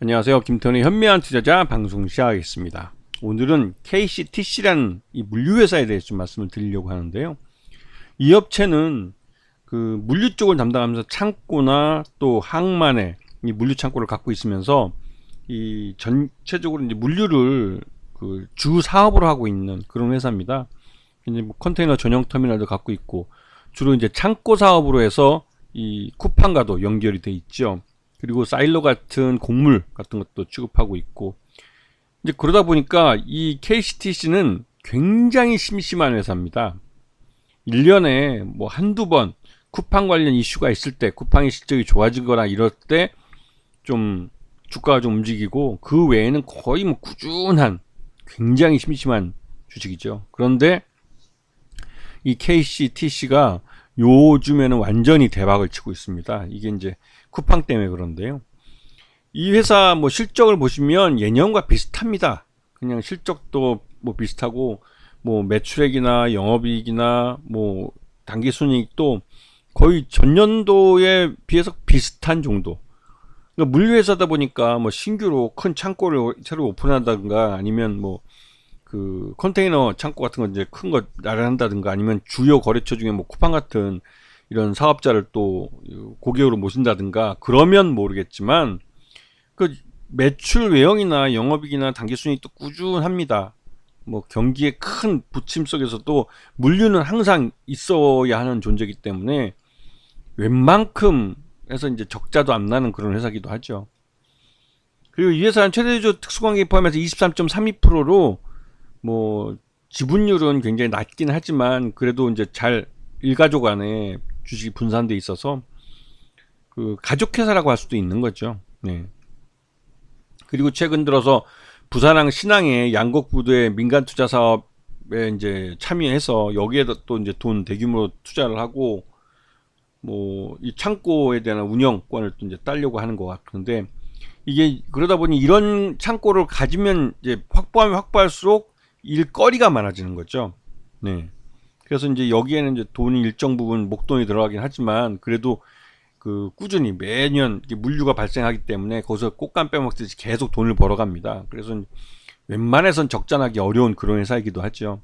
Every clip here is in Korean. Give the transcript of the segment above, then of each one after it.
안녕하세요. 김태훈의 현미한 투자자 방송 시작하겠습니다. 오늘은 KCTC라는 이 물류회사에 대해서 좀 말씀을 드리려고 하는데요. 이 업체는 그 물류 쪽을 담당하면서 창고나 또 항만의 이 물류 창고를 갖고 있으면서 이 전체적으로 이제 물류를 그 주 사업으로 하고 있는 그런 회사입니다. 이제 뭐 컨테이너 전용 터미널도 갖고 있고 주로 이제 창고 사업으로 해서 이 쿠팡과도 연결이 돼 있죠. 그리고 사일로 같은 곡물 같은 것도 취급하고 있고 이제 그러다 보니까 이 KCTC는 굉장히 심심한 회사입니다. 1년에 뭐 한두 번 쿠팡 관련 이슈가 있을 때 쿠팡의 실적이 좋아지거나 이럴 때 좀 주가가 좀 움직이고 그 외에는 거의 뭐 꾸준한 굉장히 심심한 주식이죠. 그런데 이 KCTC가 요즘에는 완전히 대박을 치고 있습니다. 이게 이제 쿠팡 때문에 그런데요. 이 회사 뭐 실적을 보시면 예년과 비슷합니다. 그냥 실적도 뭐 비슷하고 뭐 매출액이나 영업이익이나 뭐 단기 순이익도 거의 전년도에 비해서 비슷한 정도. 그러니까 물류회사다 보니까 뭐 신규로 큰 창고를 새로 오픈한다든가 아니면 뭐 그 컨테이너 창고 같은 거 이제 큰 거 나란한다든가 아니면 주요 거래처 중에 뭐 쿠팡 같은 이런 사업자를 또 고객으로 모신다든가 그러면 모르겠지만 그 매출 외형이나 영업이익이나 단기 순이익도 꾸준합니다. 뭐 경기의 큰 부침 속에서도 물류는 항상 있어야 하는 존재이기 때문에 웬만큼 해서 이제 적자도 안 나는 그런 회사기도 하죠. 그리고 이 회사는 최대주 특수관계 포함해서 23.32%로 뭐 지분율은 굉장히 낮긴 하지만 그래도 이제 잘 일가족 안에 주식이 분산돼 있어서 그 가족 회사라고 할 수도 있는 거죠. 네. 그리고 최근 들어서 부산항 신항의 양곡 부두의 민간 투자 사업에 이제 참여해서 여기에도 또 이제 돈 대규모 투자를 하고 뭐 이 창고에 대한 운영권을 또 이제 따려고 하는 것 같은데 이게 그러다 보니 이런 창고를 가지면 이제 확보하면 확보할수록 일거리가 많아지는 거죠. 네. 그래서 이제 여기에는 이제 돈이 일정 부분 목돈이 들어가긴 하지만 그래도 그 꾸준히 매년 물류가 발생하기 때문에 거기서 꽃감 빼먹듯이 계속 돈을 벌어갑니다. 그래서 웬만해선 적자나기 어려운 그런 회사이기도 하죠.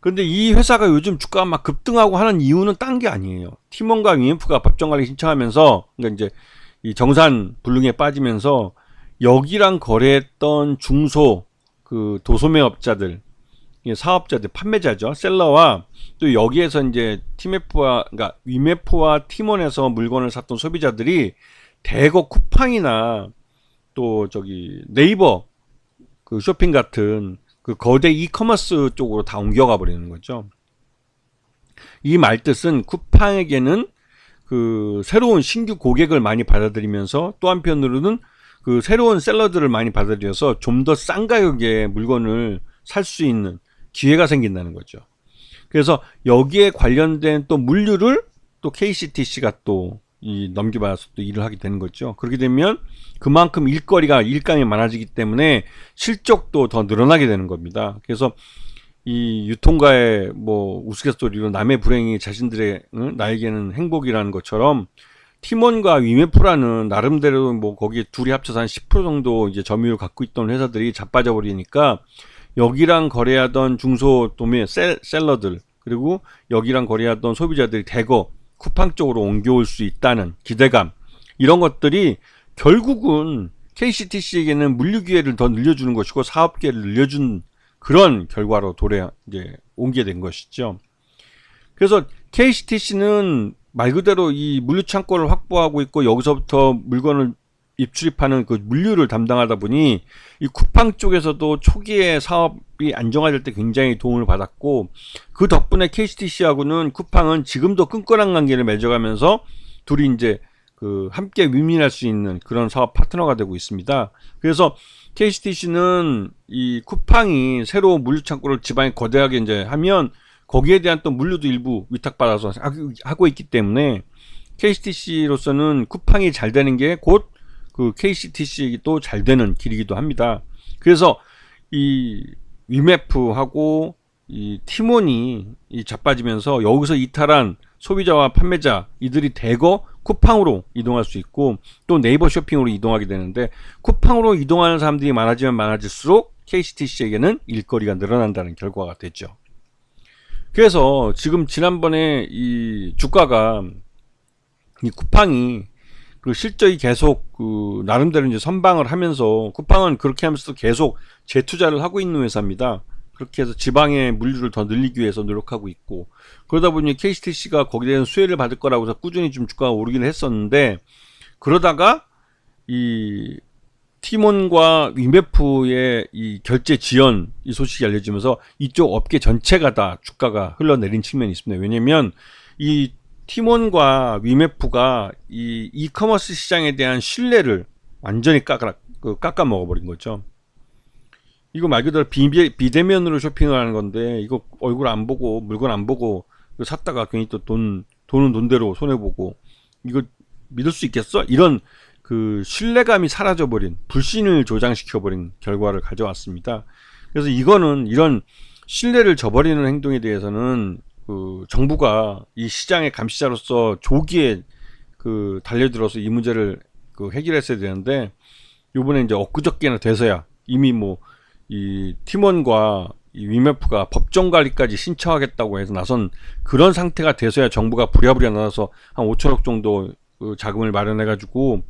그런데 이 회사가 요즘 주가가 막 급등하고 하는 이유는 딴 게 아니에요. 팀원과 위엠프가 법정관리 신청하면서 그러니까 이제 이 정산 불능에 빠지면서 여기랑 거래했던 중소 그 도소매업자들 사업자들 판매자죠 셀러와 또 여기에서 이제 티메프와 그러니까 위메프와 팀원에서 물건을 샀던 소비자들이 대거 쿠팡이나 또 저기 네이버 그 쇼핑 같은 그 거대 이커머스 쪽으로 다 옮겨가 버리는 거죠. 이 말뜻은 쿠팡에게는 그 새로운 신규 고객을 많이 받아들이면서 또 한편으로는 그 새로운 셀러들을 많이 받아들여서 좀 더 싼 가격에 물건을 살 수 있는 기회가 생긴다는 거죠. 그래서 여기에 관련된 또 물류를 또 KCTC가 또 이 넘겨받아서 또 일을 하게 되는 거죠. 그렇게 되면 그만큼 일거리가 일감이 많아지기 때문에 실적도 더 늘어나게 되는 겁니다. 그래서 이 유통가의 뭐 우스갯소리로 남의 불행이 자신들의 응? 나에게는 행복이라는 것처럼 팀원과 위메프라는 나름대로 뭐 거기에 둘이 합쳐서 한 10% 정도 이제 점유율 갖고 있던 회사들이 자빠져 버리니까 여기랑 거래하던 중소 도매 셀, 셀러들 그리고 여기랑 거래하던 소비자들이 대거 쿠팡 쪽으로 옮겨올 수 있다는 기대감 이런 것들이 결국은 KCTC에게는 물류 기회를 더 늘려주는 것이고 사업 기회를 늘려준 그런 결과로 도래 이제 옮게 된 것이죠. 그래서 KCTC는 말 그대로 이 물류 창고를 확보하고 있고 여기서부터 물건을 입출입하는 그 물류를 담당하다 보니 이 쿠팡 쪽에서도 초기에 사업이 안정화될 때 굉장히 도움을 받았고 그 덕분에 KCTC하고는 쿠팡은 지금도 끈끈한 관계를 맺어가면서 둘이 이제 그 함께 윈윈할 수 있는 그런 사업 파트너가 되고 있습니다. 그래서 KCTC는 이 쿠팡이 새로 물류 창고를 지방에 거대하게 이제 하면 거기에 대한 또 물류도 일부 위탁받아서 하고 있기 때문에 KCTC로서는 쿠팡이 잘 되는 게 곧 그 KCTC도 잘 되는 길이기도 합니다. 그래서 이 위메프하고 이 티몬이 이 자빠지면서 여기서 이탈한 소비자와 판매자 이들이 대거 쿠팡으로 이동할 수 있고 또 네이버 쇼핑으로 이동하게 되는데 쿠팡으로 이동하는 사람들이 많아지면 많아질수록 KCTC에게는 일거리가 늘어난다는 결과가 됐죠. 그래서 지금 지난번에 이 주가가 이 쿠팡이 그 실적이 계속 그 나름대로 이제 선방을 하면서 쿠팡은 그렇게 하면서 계속 재투자를 하고 있는 회사입니다. 그렇게 해서 지방의 물류를 더 늘리기 위해서 노력하고 있고 그러다 보니 KCTC가 거기에 대한 수혜를 받을 거라고 해서 꾸준히 좀 주가가 오르긴 했었는데 그러다가 이 티몬과 위메프의 이 결제 지연 이 소식이 알려지면서 이쪽 업계 전체가 다 주가가 흘러내린 측면이 있습니다. 왜냐면 이 티몬과 위메프가 이 이커머스 시장에 대한 신뢰를 완전히 깎아, 그 깎아 먹어버린 거죠. 이거 말 그대로 비대, 비대면으로 쇼핑을 하는 건데 이거 얼굴 안 보고 물건 안 보고 샀다가 괜히 또 돈 돈은 돈대로 손해 보고 이거 믿을 수 있겠어? 이런 그 신뢰감이 사라져 버린 불신을 조장시켜 버린 결과를 가져왔습니다. 그래서 이거는 이런 신뢰를 저버리는 행동에 대해서는 그 정부가 이 시장의 감시자로서 조기에 그 달려들어서 이 문제를 그 해결했어야 되는데 요번에 이제 엊그저께나 돼서야 이미 뭐 이 팀원과 이 위메프가 법정 관리까지 신청하겠다고 해서 나선 그런 상태가 돼서야 정부가 부랴부랴 나와서 한 5천억 정도 그 자금을 마련해 가지고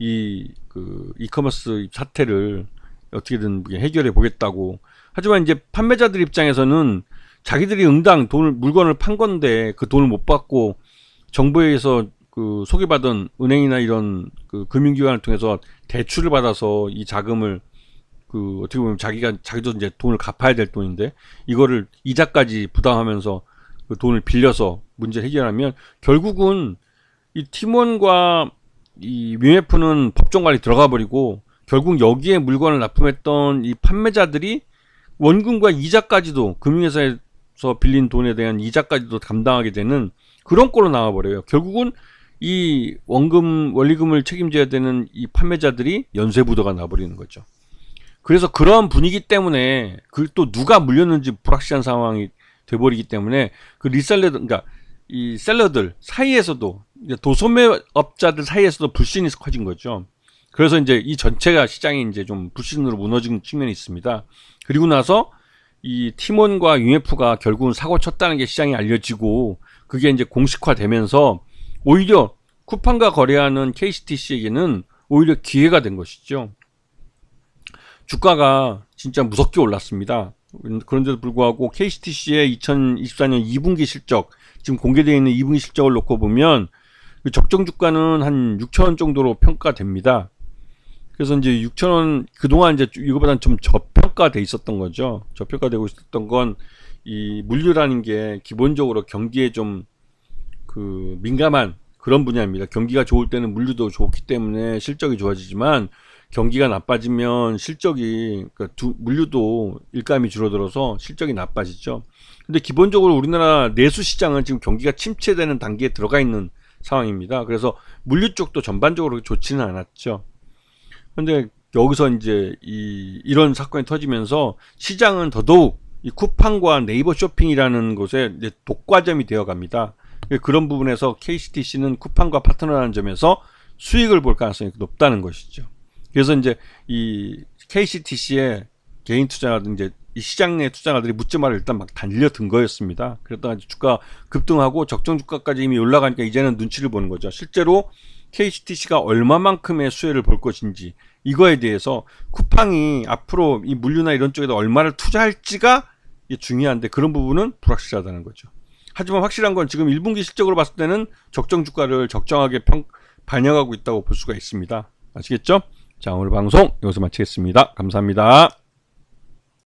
이 그 이커머스 사태를 어떻게든 해결해 보겠다고. 하지만 이제 판매자들 입장에서는 자기들이 응당 돈을 물건을 판 건데 그 돈을 못 받고 정부에서 그 소개받은 은행이나 이런 그 금융기관을 통해서 대출을 받아서 이 자금을 그 어떻게 보면 자기가 자기도 이제 돈을 갚아야 될 돈인데 이거를 이자까지 부담하면서 그 돈을 빌려서 문제 해결하면 결국은 이 팀원과 이 위메프는 법정 관리 들어가 버리고 결국 여기에 물건을 납품했던 이 판매자들이 원금과 이자까지도 금융회사에서 빌린 돈에 대한 이자까지도 감당하게 되는 그런 꼴로 나와 버려요. 결국은 이 원금 원리금을 책임져야 되는 이 판매자들이 연쇄부도가 나버리는 거죠. 그래서 그러한 분위기 때문에 그 또 누가 물렸는지 불확실한 상황이 돼버리기 때문에 그 리셀러 그러니까 이 셀러들 사이에서도 도소매업자들 사이에서도 불신이 커진 거죠. 그래서 이제 이 전체가 시장이 이제 좀 불신으로 무너진 측면이 있습니다. 그리고 나서 이 티몬과 UF가 결국은 사고 쳤다는 게 시장에 알려지고 그게 이제 공식화되면서 오히려 쿠팡과 거래하는 KCTC에게는 오히려 기회가 된 것이죠. 주가가 진짜 무섭게 올랐습니다. 그런데도 불구하고 KCTC의 2024년 2분기 실적, 지금 공개되어 있는 2분기 실적을 놓고 보면 그 적정 주가는 한 6천 원 정도로 평가됩니다. 그래서 이제 6천 원, 그동안 이제 이거보다는 좀 저평가돼 있었던 거죠. 저평가되고 있었던 건 이 물류라는 게 기본적으로 경기에 좀 그 민감한 그런 분야입니다. 경기가 좋을 때는 물류도 좋기 때문에 실적이 좋아지지만 경기가 나빠지면 실적이 그러니까 두, 물류도 일감이 줄어들어서 실적이 나빠지죠. 근데 기본적으로 우리나라 내수 시장은 지금 경기가 침체되는 단계에 들어가 있는 상황입니다. 그래서 물류 쪽도 전반적으로 좋지는 않았죠. 근데 여기서 이제 이 이런 사건이 터지면서 시장은 더더욱 이 쿠팡과 네이버 쇼핑이라는 곳에 독과점이 되어 갑니다. 그런 부분에서 KCTC는 쿠팡과 파트너라는 점에서 수익을 볼 가능성이 높다는 것이죠. 그래서 이제 이 KCTC의 개인 투자라든지 이 시장 내 투자가들이 묻지마를 일단 막 달려든 거였습니다. 그랬다가 주가 급등하고 적정 주가까지 이미 올라가니까 이제는 눈치를 보는 거죠. 실제로 KCTC가 얼마만큼의 수혜를 볼 것인지 이거에 대해서 쿠팡이 앞으로 이 물류나 이런 쪽에다 얼마를 투자할지가 중요한데 그런 부분은 불확실하다는 거죠. 하지만 확실한 건 지금 1분기 실적으로 봤을 때는 적정 주가를 적정하게 평, 반영하고 있다고 볼 수가 있습니다. 아시겠죠? 자, 오늘 방송 여기서 마치겠습니다. 감사합니다.